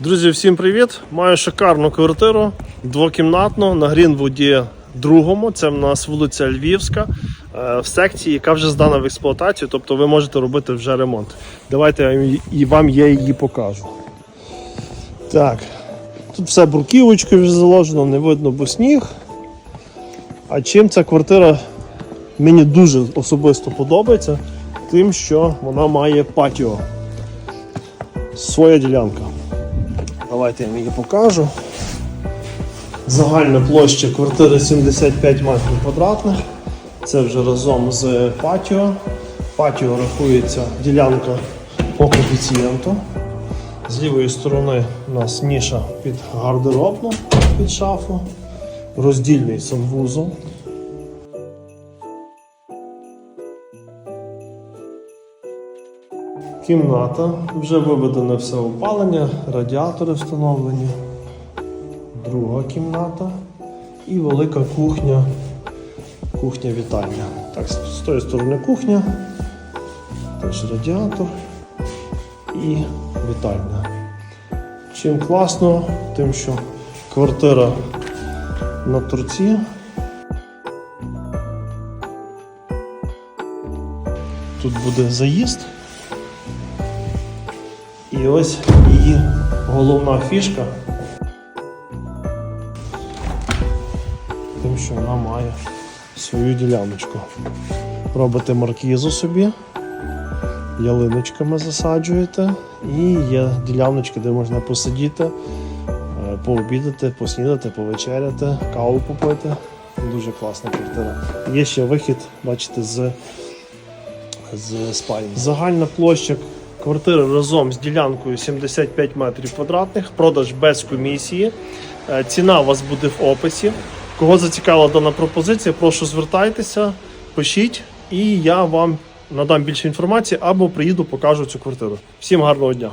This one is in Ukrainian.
Друзі, всім привіт! Маю шикарну квартиру, двокімнатну на Грінвуді другому. Це в нас вулиця Львівська, е, в секції, яка вже здана в експлуатацію, тобто ви можете робити вже ремонт. Давайте і вам я її покажу. Так, тут все бруківочкою заложено, не видно, бо сніг. А чим ця квартира мені дуже особисто подобається, тим, що вона має патіо. Своя ділянка. Давайте я вам її покажу. Загальна площа квартири 75 метрів квадратних. Це вже разом з патіо. Патіо рахується ділянка по коефіцієнту. З лівої сторони у нас ніша під гардеробну, під шафу, роздільний санвузол. Кімната, вже виведене все опалення, радіатори встановлені. Друга кімната і велика кухня. Кухня вітальня. Так, з тої сторони кухня, теж радіатор і вітальня. Чим класно, тим, що квартира на торці. Тут буде заїзд. І ось її головна фішка. Тим, що вона має свою діляночку. Робите маркізу собі, ялиночками засаджуєте, і є діляночка, де можна посидіти, е, пообідати, поснідати, повечеряти, каву попити. Дуже класна квартира. Є ще вихід, бачите, з з спальні. Загальна площа квартири разом з ділянкою 75 метрів квадратних, продаж без комісії. Е, Ціна у вас буде в описі. Кого зацікавила дана пропозиція, прошу звертайтеся, пишіть, і я вам надам більше інформації або приїду, покажу цю квартиру. Всім гарного дня!